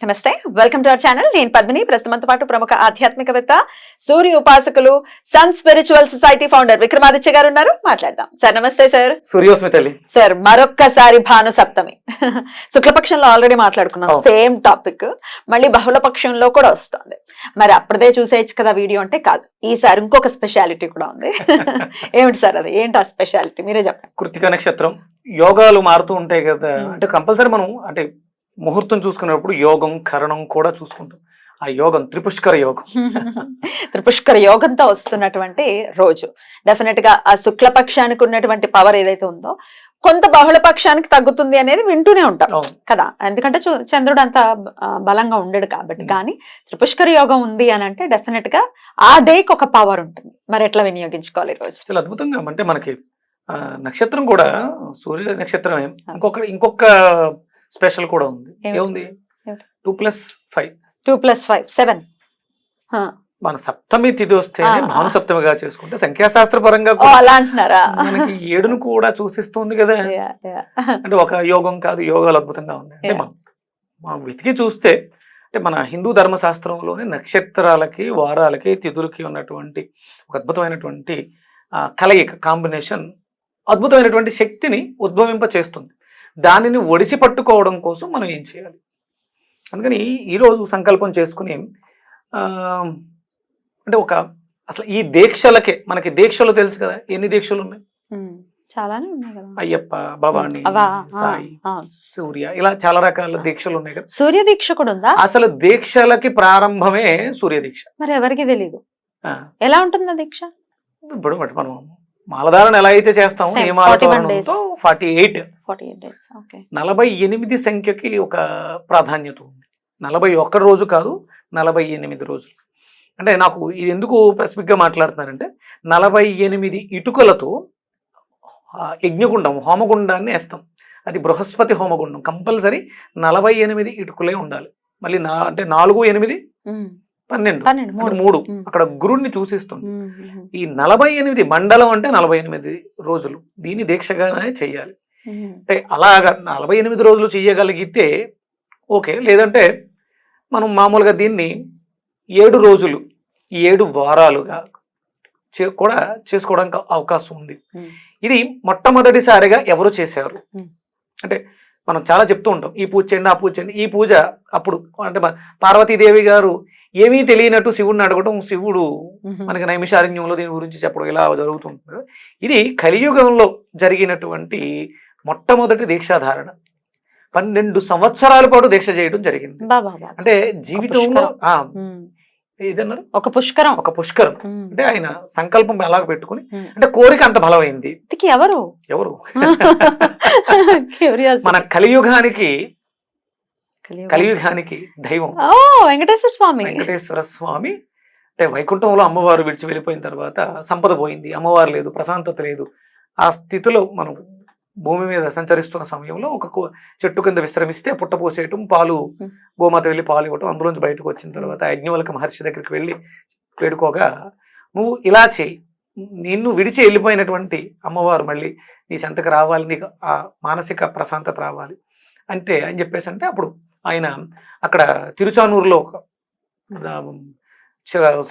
నమస్తే. Welcome to our channel నేను పద్మిని. ప్రస్తుతంతో పాటు ప్రముఖ ఆధ్యాత్మికవేత్త సూర్య ఉపాసకులు sun spiritual society founder Vikramaditya garu ఉన్నారు. మాట్లాడదాం. సార్ నమస్తే సార్ సూర్యోస్మి తల్లి సార్ మరొక్కసారి భాను సప్తమి శుక్లపక్షంలో ఆల్రెడీ మాట్లాడుకున్నాం. సేమ్ టాపిక్ మళ్ళీ బహుళ పక్షంలో కూడా వస్తుంది. మరి అప్పుడే చూసేయచ్చు కదా వీడియో అంటే కాదు. ఈసారి ఇంకొక స్పెషాలిటీ కూడా ఉంది. ఏమిటి సార్ అది? ఏంటి ఆ స్పెషాలిటీ మీరే చెప్పండి. కృతిక నక్షత్రం. యోగాలు మారుతూ ఉంటాయి కదా. అంటే కంపల్సరీ మనం అంటే ముహూర్తం చూసుకునేటప్పుడు యోగం కరణం కూడా చూసుకుంటాం. ఆ యోగం త్రిపుష్కర యోగం. పుష్కర యోగంతో వస్తున్నటువంటి రోజు. డెఫినెట్గా ఆ శుక్లపక్షానికి ఉన్నటువంటి పవర్ ఏదైతే ఉందో కొంత బహుళ పక్షానికి తగ్గుతుంది అనేది వింటూనే ఉంటాం కదా? ఎందుకంటే చు- చంద్రుడు అంత బలంగా ఉండడు కాబట్టి. కానీ త్రిపుష్కర యోగం ఉంది అని అంటే డెఫినెట్గా ఆ డేకి ఒక పవర్ ఉంటుంది. మరి ఎట్లా వినియోగించుకోవాలి రోజు? చాలా అద్భుతంగా అంటే మనకి ఆ, నక్షత్రం కూడా సూర్య నక్షత్రమే. ఇంకొక ఇంకొక స్పెషల్ కూడా ఉంది? ఏముంది? Two plus five two plus five seven మన సప్తమి తిథి ఆ. భాను సప్తమిగా చేసుకుంటే సంఖ్యాశాస్త్ర పరంగా అలా అంటున్నారా మనకి ఏడును కూడా చూసిస్తుంది కదా. అంటే ఒక యోగం కాదు యోగాలు అద్భుతంగా ఉన్నాయి అంటే. మనం మనం వెతికి చూస్తే అంటే మన హిందూ ధర్మశాస్త్రంలోని నక్షత్రాలకి వారాలకి తిథులకి ఉన్నటువంటి ఒక అద్భుతమైనటువంటి కలయిక కాంబినేషన్ అద్భుతమైనటువంటి శక్తిని ఉద్భవింప చేస్తుంది దానిని ఒడిసి పట్టుకోవడం కోసం మనం ఏం చేయాలి? అందుకని ఈరోజు సంకల్పం చేసుకుని ఆ, అంటే ఒక అసలు ఈ దీక్షలకే మనకి దీక్షలు తెలుసు కదా ఎన్ని దీక్షలు ఉన్నాయి. చాలానే ఉన్నాయి కదా. అయ్యప్ప భవాని సాయి. సూర్య ఇలా చాలా రకాల దీక్షలు ఉన్నాయి కదా. సూర్య దీక్ష కూడా ఉందా? అసలు దీక్షలకి ప్రారంభమే సూర్య దీక్ష మరి ఎవరికి తెలియదు ఎలా ఉంటుంది దీక్ష? ఇప్పుడు మనం మాలధారణ ఎలా అయితే చేస్తామో Same, నియమాల 41 ధోరణంతో ఫార్టీ ఎయిట్ నలభై ఎనిమిది సంఖ్యకి ఒక ప్రాధాన్యత ఉంది. నలభై ఒక్క రోజు కాదు నలభై ఎనిమిది రోజులు. అంటే నాకు ఇది ఎందుకు స్పెసిఫిక్గా మాట్లాడుతున్నానంటే నలభై ఎనిమిది ఇటుకలతో యజ్ఞగుండం హోమగుండాన్ని వేస్తాం. అది బృహస్పతి హోమగుండం. కంపల్సరీ నలభై ఎనిమిది ఇటుకలే ఉండాలి. మళ్ళీ నా అంటే నాలుగు ఎనిమిది పన్నెండు. మూడు. అక్కడ గురుణ్ణి చూసిస్తుంది ఈ నలభై ఎనిమిది మండలం అంటే నలభై ఎనిమిది రోజులు. దీన్ని దీక్షగానే చెయ్యాలి ఉమ్. అంటే అలాగా నలభై ఎనిమిది రోజులు చెయ్యగలిగితే ఓకే. లేదంటే మనం మామూలుగా దీన్ని ఏడు రోజులు ఈ ఏడు వారాలుగా చే కూడా చేసుకోవడానికి అవకాశం ఉంది. ఇది మొట్టమొదటిసారిగా ఎవరు చేశారు. అంటే మనం చాలా చెప్తూ ఉంటాం. ఈ పూజ చేయండి ఆ పూజ చేయండి. ఈ పూజ అప్పుడు అంటే పార్వతీదేవి గారు ఏమీ తెలియనట్టు శివుడిని అడగటం శివుడు. మనకి నైమిషారణ్యంలో దీని గురించి చెప్పడం ఇలా జరుగుతుంటుంది. ఇది కలియుగంలో జరిగినటువంటి మొట్టమొదటి దీక్షాధారణ పన్నెండు సంవత్సరాల పాటు దీక్ష చేయడం జరిగింది. అంటే జీవితంలో. ఏదన్నారు ఒక పుష్కరం ఒక పుష్కరం. అంటే ఆయన సంకల్పం ఎలా పెట్టుకుని. అంటే కోరిక అంత బలమైంది ఎవరు ఎవరు. మన కలియుగానికి కలియుగం. కలియుగానికి దైవం. వెంకటేశ్వర స్వామి. వెంకటేశ్వర స్వామి. అంటే వైకుంఠంలో అమ్మవారు విడిచి వెళ్ళిపోయిన తర్వాత సంపద పోయింది. అమ్మవారు లేదు ప్రశాంతత లేదు. ఆ స్థితిలో మనం భూమి మీద సంచరిస్తున్న సమయంలో ఒక చెట్టు కింద విశ్రమిస్తే పుట్ట పోసేయటం పాలు. గోమాత వెళ్ళి పాలు ఇవ్వటం అందులోంచి బయటకు వచ్చిన తర్వాత యజ్ఞవల్క మహర్షి దగ్గరికి వెళ్ళి వేడుకోగా నువ్వు ఇలా చేయి. నిన్ను విడిచి వెళ్ళిపోయినటువంటి అమ్మవారు మళ్ళీ నీ చెంతకు రావాలి నీకు ఆ మానసిక ప్రశాంతత రావాలి. అంటే అని చెప్పేసి అంటే అప్పుడు ఆయన అక్కడ తిరుచానూరులో ఒక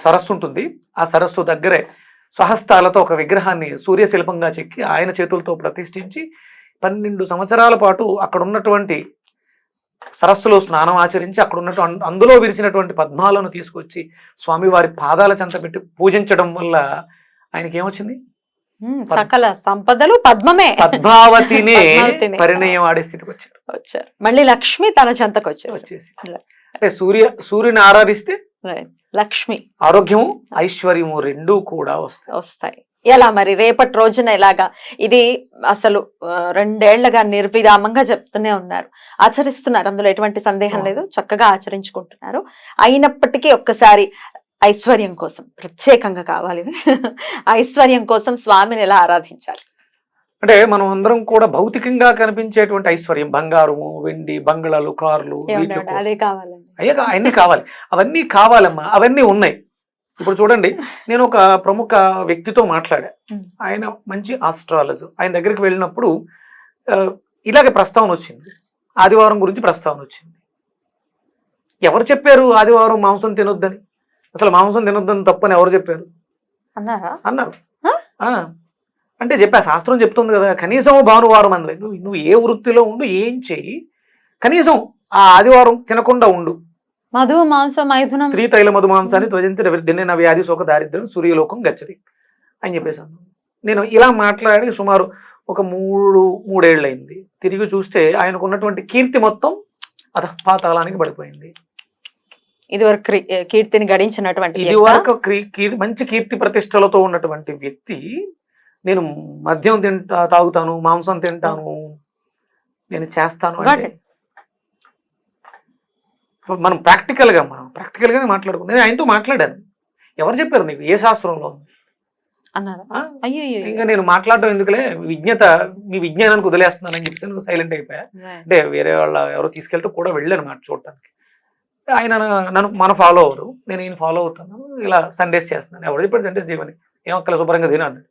సరస్సు ఉంటుంది. ఆ సరస్సు దగ్గరే స్వహస్తాలతో ఒక విగ్రహాన్ని సూర్యశిల్పంగా చెక్కి ఆయన చేతులతో ప్రతిష్ఠించి పన్నెండు సంవత్సరాల పాటు అక్కడ ఉన్నటువంటి సరస్సులో స్నానం ఆచరించి అక్కడ ఉన్నట్టు అం- అందులో విరిచినటువంటి పద్మాలను తీసుకొచ్చి స్వామివారి పాదాల చెంత పెట్టి పూజించడం వల్ల ఆయనకి ఏమొచ్చింది సకల సంపదలు పద్మమే. పద్మావతినే. పరిణయం ఆడే స్థితికి వచ్చారు. వచ్చారు మళ్ళీ లక్ష్మి తన చెంతకు వచ్చారు వచ్చేసి. అంటే సూర్య సూర్యుని ఆరాధిస్తే. లక్ష్మి. ఆరోగ్యము ఐశ్వర్యము రెండూ కూడా వస్తాయి. వస్తాయి. ఎలా మరి? రేపటి రోజున ఎలాగా? ఇది అసలు రెండేళ్ళుగా నిర్విరామంగా చెప్తూనే ఉన్నారు. ఆచరిస్తున్నారు. అందులో ఎటువంటి సందేహం. లేదు. చక్కగా ఆచరించుకుంటున్నారు. అయినప్పటికీ ఒక్కసారి ఐశ్వర్యం కోసం ప్రత్యేకంగా కావాలి ఐశ్వర్యం కోసం స్వామిని ఎలా ఆరాధించాలి? అంటే మనం అందరం కూడా భౌతికంగా కనిపించేటువంటి ఐశ్వర్యం బంగారము వెండి బంగళాలు కార్లు. అదే కావాలండి. అయ్యే కా- అవన్నీ కావాలి. అవన్నీ కావాలమ్మా అవన్నీ ఉన్నాయి. ఇప్పుడు చూడండి నేను ఒక ప్రముఖ వ్యక్తితో మాట్లాడా. ఆయన మంచి ఆస్ట్రాలజర్. ఆయన దగ్గరికి వెళ్ళినప్పుడు ఇలాగే ప్రస్తావన వచ్చింది. ఆదివారం గురించి ప్రస్తావన వచ్చింది. ఎవరు చెప్పారు ఆదివారం మాంసం తినొద్దని? అసలు మాంసం తినొద్దని తప్పని ఎవరు చెప్పారు? అన్నారా? అంటే చెప్పా శాస్త్రం చెప్తుంది కదా కనీసం భానువారం అందులో. నువ్వు నువ్వు ఏ వృత్తిలో ఉండు ఏం చెయ్యి కనీసం ఆ ఆదివారం తినకుండా ఉండు. మధు మాంసం మైథునం. స్త్రీ తైల మధుమాంసాన్ని త్వజంతి దిన్న వ్యాధి శోక దారిద్ర్యం సూర్యలోకం గచ్చది అని చెప్పేసాను నేను ఇలా మాట్లాడి సుమారు ఒక మూడు మూడేళ్ళు అయింది తిరిగి చూస్తే ఆయనకు ఉన్నటువంటి కీర్తి మొత్తం అధ పాతాళానికి పడిపోయింది. ఇది వరకు క్రి- కీర్తిని గడించినటువంటి ఇది? వరకు మంచి కీర్తి ప్రతిష్టలతో ఉన్నటువంటి వ్యక్తి. నేను మద్యం తింటా తాగుతాను మాంసం తింటాను నేను చేస్తాను అంటే మనం ప్రాక్టికల్గా మనం ప్రాక్టికల్ గానే మాట్లాడుకున్నాం నేను ఆయనతో మాట్లాడాను. ఎవరు చెప్పారు నీకు? ఏ శాస్త్రంలో ఇంకా నేను మాట్లాడటం ఎందుకులే? విజ్ఞత మీ విజ్ఞానానికి వదిలేస్తున్నానని చెప్పేసి నువ్వు సైలెంట్ అయిపోయా. అంటే వేరే వాళ్ళ ఎవరో తీసుకెళ్తే కూడా వెళ్ళాను మాట చూడటానికి. ఆయన నన్ను మన ఫాలో అవరు నేను ఈయన ఫాలో అవుతాను. ఇలా సండేస్ చేస్తున్నాను. ఎవరు చెప్పాడు సండేస్ చేయమని? ఏమక్కల శుభ్రంగా తిన అన్నాడు.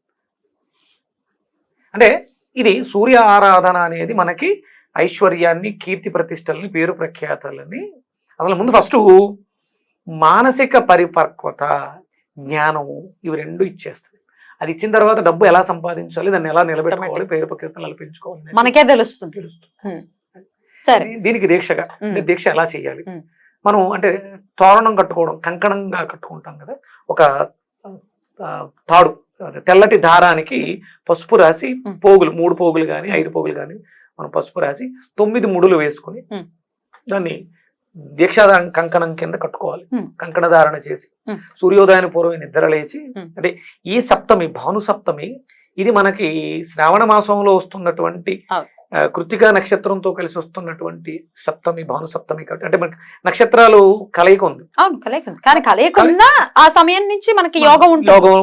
అంటే ఇది సూర్య ఆరాధన అనేది మనకి ఐశ్వర్యాన్ని కీర్తి ప్రతిష్టలని పేరు ప్రఖ్యాతలని అసలు ముందు ఫస్ట్ మానసిక పరిపక్వత జ్ఞానము ఇవి రెండు ఇచ్చేస్తుంది అది ఇచ్చిన తర్వాత డబ్బు ఎలా సంపాదించాలి దాన్ని ఎలా నిలబెట్టుకోవాలి పేరు ప్రఖ్యాతలు ఎలా పెంచుకోవాలి అనేది. మనకే తెలుస్తుంది. తెలుస్తుంది. దీనికి దీక్షగా. దీక్ష ఎలా చేయాలి. మనం అంటే తోరణం కట్టుకోవడం కంకణంగా కట్టుకుంటాం కదా ఒక తాడు తెల్లటి దారానికి పసుపు రాసి. పోగులు మూడు పోగులు కానీ ఐదు పోగులు కానీ మనం పసుపు రాసి తొమ్మిది ముడులు వేసుకుని. దాన్ని దీక్షాధారణ కంకణం కింద కట్టుకోవాలి. కంకణ ధారణ చేసి. సూర్యోదయాన్ని పూర్వమే నిద్ర లేచి. అంటే ఈ సప్తమి భాను సప్తమి ఇది మనకి శ్రావణ మాసంలో వస్తున్నటువంటి కృత్తికా నక్షత్రంతో కలిసి వస్తున్నటువంటి సప్తమి భాను సప్తమి కాబట్టి అంటే మనకి నక్షత్రాలు కలయిక ఉంది అవును కలయిక కానీ కలయికున్నా ఆ సమయం నుంచి మనకి యోగం ఉంటుంది యోగం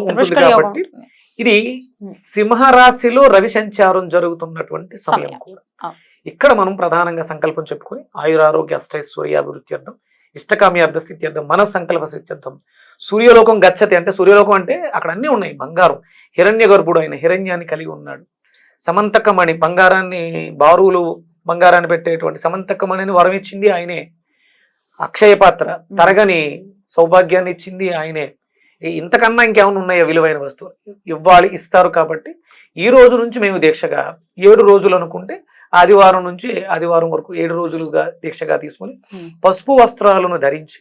కాబట్టి. ఇది. సింహరాశిలో రవి సంచారం జరుగుతున్నటువంటి సమయం. కూడా. ఇక్కడ మనం ప్రధానంగా సంకల్పం చెప్పుకొని ఆయురారోగ్య అష్టైశ్వర్య అభివృద్ధ్యర్థం ఇష్టకామ్యార్థ స్థిత్యర్థం మన సంకల్ప స్థిత్యర్థం సూర్యలోకం గచ్చతి అంటే సూర్యలోకం అంటే అక్కడ అన్నీ ఉన్నాయి బంగారం హిరణ్య గర్భుడు ఆయన హిరణ్యాన్ని కలిగి ఉన్నాడు సమంతకమణి బంగారాన్ని బారువులు బంగారాన్ని పెట్టేటువంటి సమంతకమణిని వరం ఇచ్చింది ఆయనే. అక్షయ పాత్ర తరగని సౌభాగ్యాన్ని ఇచ్చింది ఆయనే. ఇంతకన్నా ఇంకేమైనా ఉన్నాయో విలువైన వస్తువు ఇవ్వాలి ఇస్తారు కాబట్టి ఈ రోజు నుంచి మేము దీక్షగా ఏడు రోజులు అనుకుంటే ఆదివారం నుంచి ఆదివారం వరకు ఏడు రోజులుగా దీక్షగా తీసుకుని. పసుపు వస్త్రాలను ధరించి.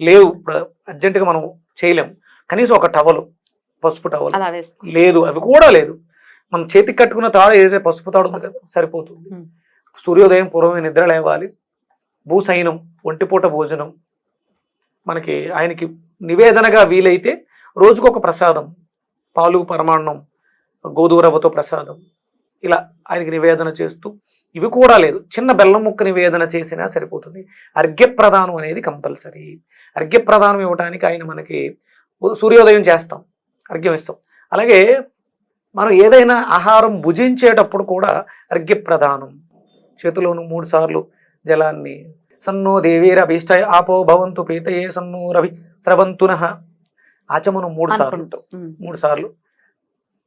లేవు ఇప్పుడు అర్జెంటుగా మనం చేయలేము కనీసం ఒక టవలు పసుపు టవల్. లేదు అవి కూడా లేదు. మనం చేతికి కట్టుకున్న తాడు ఏదైతే పసుపు తాడు ఉంది కదా సరిపోతుంది. సూర్యోదయం పూర్వమే నిద్ర లేవాలి. భూసైనం ఒంటిపూట భోజనం మనకి ఆయనకి నివేదనగా వీలైతే రోజుకొక ప్రసాదం పాలు పరమాన్నం గోధుమ రవ్వతో ప్రసాదం ఇలా ఆయనకి నివేదన చేస్తూ ఇవి కూడా లేదు. చిన్న బెల్లం ముక్క నివేదన చేసినా సరిపోతుంది. అర్ఘ్యప్రదానం అనేది కంపల్సరీ. అర్ఘ్యప్రదానం ఇవ్వడానికి ఆయన మనకి సూర్యోదయం చేస్తాం అర్ఘ్యం ఇస్తాం. అలాగే మనం ఏదైనా ఆహారం భుజించేటప్పుడు కూడా అర్ఘ్యప్రదానం. చేతిలోను మూడు సార్లు జలాన్ని. సన్నో దేవీరభీష్ట ఆపో భవంతు పీతయే సన్నో రవి స్రవంతున. ఆచమనం మూడు సార్లు. మూడు సార్లు.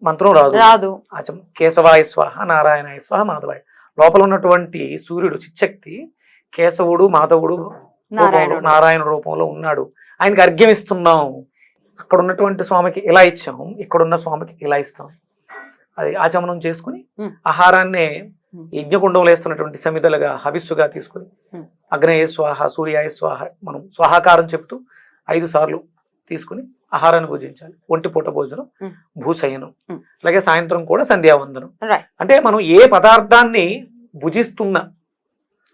మంత్రం రాదు. రాదు. ఆచం కేశవాయ స్వాహ నారాయణాయ స్వాహ మాధవాయ. లోపల ఉన్నటువంటి సూర్యుడు చిచ్చక్తి కేశవుడు మాధవుడు నారాయణ రూపంలో ఉన్నాడు. ఆయనకి అర్ఘ్యం ఇస్తున్నాం అక్కడ ఉన్నటువంటి స్వామికి ఇలా ఇచ్చాం. ఇక్కడున్న స్వామికి ఇలా ఇస్తాం. అది ఆచమనం చేసుకుని. ఆహారాన్ని. యజ్ఞకుండంలో వేస్తున్నటువంటి సమిధలుగా హవిస్సుగా తీసుకుని. అగ్నేయ స్వాహ సూర్యాయ స్వాహ మనం స్వాహాకారం చెప్తూ ఐదు సార్లు తీసుకుని ఆహారాన్ని భుజించాలి ఒంటి పూట భోజనం. భూశయనం. అలాగే సాయంత్రం కూడా సంధ్యావందనం అంటే మనం ఏ పదార్థాన్ని భుజిస్తున్నా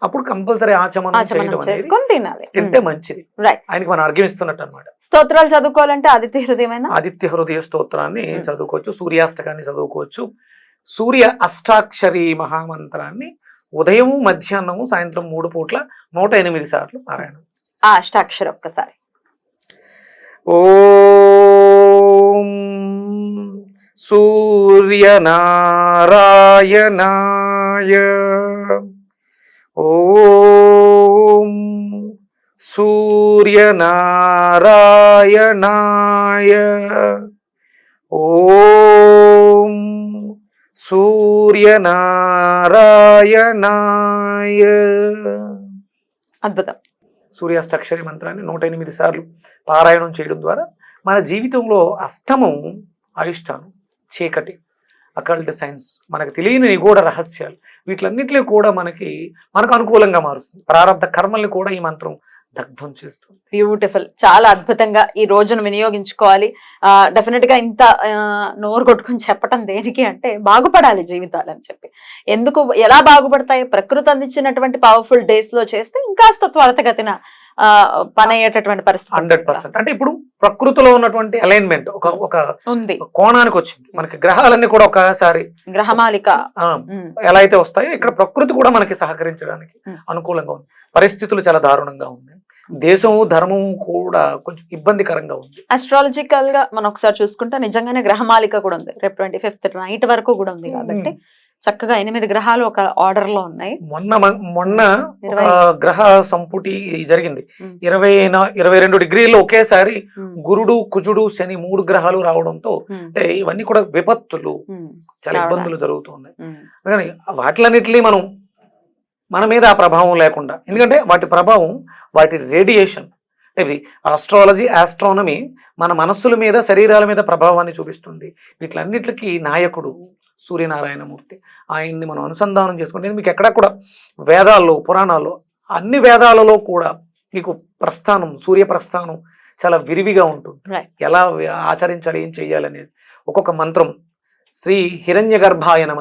అప్పుడు కంపల్సరీ ఆచమనం చేయడం అనేది చేసుకొని తినాలి. తింటే మంచిది. ఆయనకి మనం అర్ఘ్యం ఇస్తున్నట్టు అనమాట స్తోత్రాలు చదువుకోవాలంటే ఆదిత్య హృదయమైన? ఆదిత్య హృదయ స్తోత్రాన్ని Hmm. చదువుకోవచ్చు సూర్యాష్టకాన్ని చదువుకోవచ్చు. సూర్య అష్టాక్షరి మహామంత్రాన్ని ఉదయం మధ్యాహ్నము సాయంత్రం మూడు పూట్ల నూట ఎనిమిది సార్లు పారాయణం. ఆ అష్టాక్షరం ఒక్కసారి. ఓం సూర్యనారాయణాయ ఓం సూర్యనారాయణాయ. ఓం సూర్యనారాయణాయ. అద్భుతం. సూర్యాష్టక్షరి మంత్రాన్ని నూట ఎనిమిది సార్లు పారాయణం చేయడం ద్వారా మన జీవితంలో అష్టమం ఆయుష్టానం చీకటి అకల్ట్ సైన్స్ మనకు తెలియని నిగూఢ రహస్యాలు వీటిలన్నింటినీ కూడా మనకి మనకు అనుకూలంగా మారుస్తుంది. ప్రారంభ కర్మల్ని కూడా ఈ మంత్రం దగ్ధం చేస్తుంది. బ్యూటిఫుల్ చాలా అద్భుతంగా ఈ రోజును వినియోగించుకోవాలి. ఆ డెఫినెట్గా ఇంత ఆ, నోరు కొట్టుకొని చెప్పటం దేనికి అంటే బాగుపడాలి జీవితాలు అని చెప్పి. ఎందుకు ఎలా బాగుపడతాయి ప్రకృతి అందించినటువంటి పవర్ఫుల్ డేస్లో చేస్తే ఇంకాస్త త్వరతగతిన పని అయ్యేటటువంటి పరిస్థితి హండ్రెడ్ పర్సెంట్. అంటే ఇప్పుడు ప్రకృతిలో ఉన్నటువంటి అలైన్మెంట్ ఒక ఒక ఉంది. కోణానికి వచ్చింది. మనకి గ్రహాలన్నీ కూడా ఒకసారి గ్రహమాలిక. ఎలా అయితే వస్తాయో ఇక్కడ ప్రకృతి కూడా మనకి సహకరించడానికి. అనుకూలంగా ఉంది. పరిస్థితులు చాలా దారుణంగా ఉన్నాయి. దేశము ధర్మము కూడా కొంచెం ఇబ్బందికరంగా ఉంది. అస్ట్రాలజికల్గా మనం ఒకసారి చూసుకుంటే నిజంగానే గ్రహమాలిక కూడా ఉంది. రేపు ట్వంటీ ఫిఫ్త్ నైట్ వరకు కూడా ఉంది కాబట్టి చక్కగా ఎనిమిది గ్రహాలు ఒక ఆర్డర్లో ఉన్నాయి. మొన్న మొన్న ఒక. గ్రహ సంపుటి జరిగింది. ఇరవై ఇరవై రెండు డిగ్రీల్లో ఒకేసారి గురుడు కుజుడు శని మూడు గ్రహాలు రావడంతో అంటే ఇవన్నీ కూడా విపత్తులు చాలా. ఇబ్బందులు జరుగుతున్నాయి. అందుకని వాటిలన్నిటినీ మనం మన మీద ఆ ప్రభావం లేకుండా ఎందుకంటే వాటి ప్రభావం వాటి రేడియేషన్. ఇది ఆస్ట్రాలజీ ఆస్ట్రానమీ మన మనస్సుల మీద శరీరాల మీద ప్రభావాన్ని చూపిస్తుంది. వీటిలన్నిటికీ నాయకుడు. సూర్యనారాయణమూర్తి. ఆయన్ని మనం అనుసంధానం చేసుకుంటే మీకు ఎక్కడ కూడా వేదాల్లో పురాణాల్లో అన్ని వేదాలలో కూడా మీకు ప్రస్థానం సూర్య ప్రస్థానం చాలా విరివిగా ఉంటుంది. ఎలా ఆచరించాలి ఏం చెయ్యాలి అనేది. ఒక్కొక్క మంత్రం శ్రీ హిరణ్య గర్భాయ నమ.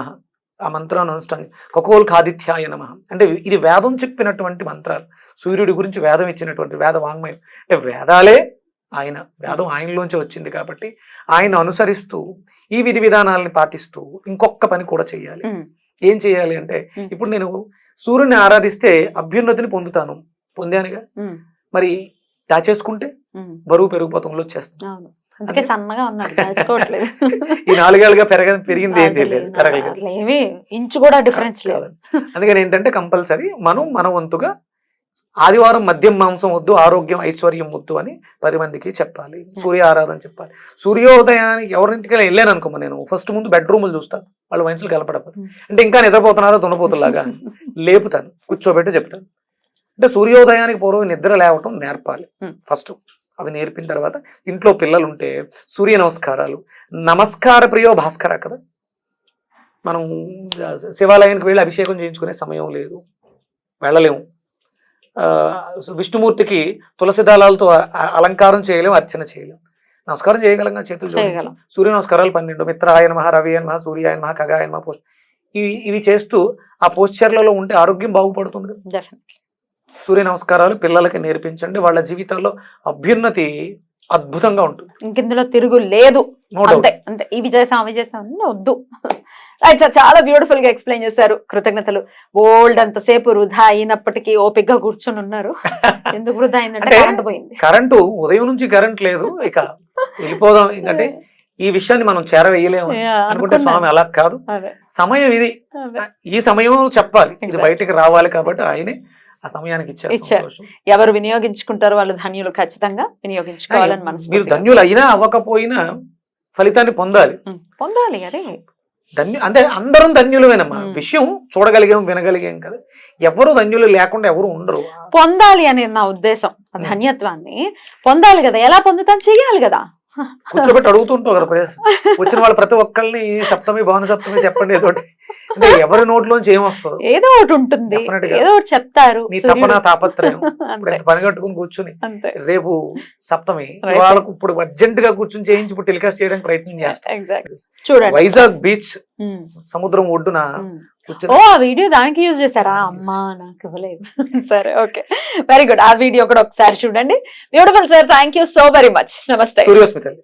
ఆ మంత్రాన్ని అనుష్ఠానం ఖగోల్కాదిత్యాయ నమ. అంటే ఇది వేదం చెప్పినటువంటి మంత్రాలు. సూర్యుడి గురించి వేదం ఇచ్చినటువంటి వేద వాంగ్మయం. అంటే వేదాలే ఆయన వేదం ఆయనలోంచి వచ్చింది కాబట్టి ఆయన అనుసరిస్తూ ఈ విధి విధానాలని పాటిస్తూ ఇంకొక పని కూడా చేయాలి. ఏం చేయాలి అంటే. ఇప్పుడు నేను సూర్యుని ఆరాధిస్తే అభ్యున్నతిని పొందుతాను. పొందానుగా? మరి దాచేసుకుంటే బరువు పెరిగిపోతాం వచ్చేస్తుంది. అవును. అందుకే సన్నగా ఉన్నాడు దాచుకోవట్లేదు. ఈ నాలుగేళ్ళుగా పెరగ పెరిగింది అసలు లేదు పెరగలేదు. ఇంచు కూడా డిఫరెన్స్ లేదు. అందుకని ఏంటంటే కంపల్సరీ మనం మన వంతుగా ఆదివారం మద్యం మాంసం వద్దు ఆరోగ్యం ఐశ్వర్యం వద్దు అని పది మందికి చెప్పాలి. సూర్య ఆరాధన చెప్పాలి. సూర్యోదయానికి ఎవరింటికి వెళ్ళాను అనుకోమా నేను. ఫస్ట్ ముందు బెడ్రూములు చూస్తాను వాళ్ళు మనుషులు కలపడతారు Hmm. అంటే ఇంకా నిద్రపోతున్నారో దున్నపోతులాగా? లేపుతాను. కూర్చోబెట్టి చెప్తాను. అంటే సూర్యోదయానికి పూర్వం నిద్ర లేవటం నేర్పాలి. Hmm. ఫస్ట్ అవి నేర్పిన తర్వాత ఇంట్లో పిల్లలు ఉంటే సూర్య నమస్కారాలు. నమస్కార ప్రియో భాస్కర కదా? మనం శివాలయానికి వెళ్ళి అభిషేకం చేయించుకునే సమయం లేదు. వెళ్ళలేము. విష్ణుమూర్తికి తులసి దళాలతో అలంకారం చేయలేము అర్చన చేయలేము నమస్కారం చేయగలం కదా చేతులు జోడించి చేయగలం. సూర్య నమస్కారాలు పన్నెండు మిత్రాయ నమ రవి నమ సూర్యాయ నమ ఖగాయ నమ పోస్ట్ ఇవి ఇవి చేస్తూ ఆ పోస్చర్లలో ఉంటే ఆరోగ్యం బాగుపడుతుంది కదా. సూర్య నమస్కారాలు పిల్లలకి నేర్పించండి వాళ్ళ జీవితాల్లో అభ్యున్నతి అద్భుతంగా ఉంటుంది. ఇంకెందులో తిరుగు లేదు. అంతే అంతే. ఇవి చేసాం అవి చేసాం వద్దు. రైట్ సార్ చాలా బ్యూటిఫుల్గా ఎక్స్ప్లెయిన్ చేశారు కృతజ్ఞతలు. ఓల్డ్ అంతసేపు వృధా అయినప్పటికీ ఓపిగ్గా కూర్చొని ఉన్నారు. ఎందుకు వృధా అయిందంటే కరెంట్ పోయింది. కరెంటు ఉదయం నుంచి కరెంట్ లేదు. ఇక వెళ్ళిపోదాం. ఎందుకంటే ఈ విషయాన్ని మనం చేరవేయలేము అనుకుంటే. స్వామి అలా కాదు. సమయం ఇది. ఈ సమయం చెప్పాలి. ఇది. బయటికి రావాలి కాబట్టి ఆయనే ఆ సమయానికి ఇచ్చారు. ఎవరు వినియోగించుకుంటారో వాళ్ళు ధన్యులు ఖచ్చితంగా వినియోగించుకోవాలని మనసు మీరు ధన్యులు అయినా అవ్వకపోయినా ఫలితాన్ని పొందాలి. పొందాలి అదే. ధన్యు అంటే అందరం ధన్యులమేనమ్మా. విషయం చూడగలిగాం వినగలిగాం కదా. ఎవరు ధన్యులు లేకుండా ఎవరు ఉండరు. పొందాలి అనే నా ఉద్దేశం. ధన్యత్వాన్ని. పొందాలి కదా ఎలా పొందుతాం? చెయ్యాలి కదా. కూర్చోబెట్టి అడుగుతుంటావు కదా ప్రదేశం వచ్చిన వాళ్ళు ప్రతి ఒక్కరిని సప్తమి భవన సప్తమి చెప్పండి ఏదో. అంటే ఎవరి నోట్లోంచి ఏం వస్తుంది. ఏదో ఒకటి ఉంటుంది. ఏదో ఒకటి చెప్తారు. నీ. తపన తాపత్రయం. ఇప్పుడు ఎంత పని కట్టుకుని కూర్చుని రేపు సప్తమి. వాళ్ళకు ఇప్పుడు అర్జెంట్గా కూర్చుని చేయించి ఇప్పుడు టెలికాస్ట్ చేయడానికి ప్రయత్నం చేస్తాం. వైజాగ్ బీచ్ ఉమ్, సముద్రం ఒడ్డున. కూర్చుని ఓ ఆ వీడియో దానికి యూజ్ చేశారా? అమ్మా నాకు ఇవ్వలేదు. సరే ఓకే. వెరీ గుడ్ ఆ వీడియో కూడా ఒకసారి చూడండి. Beautiful sir thank you so very much నమస్తే సూర్యోస్మితల్లి.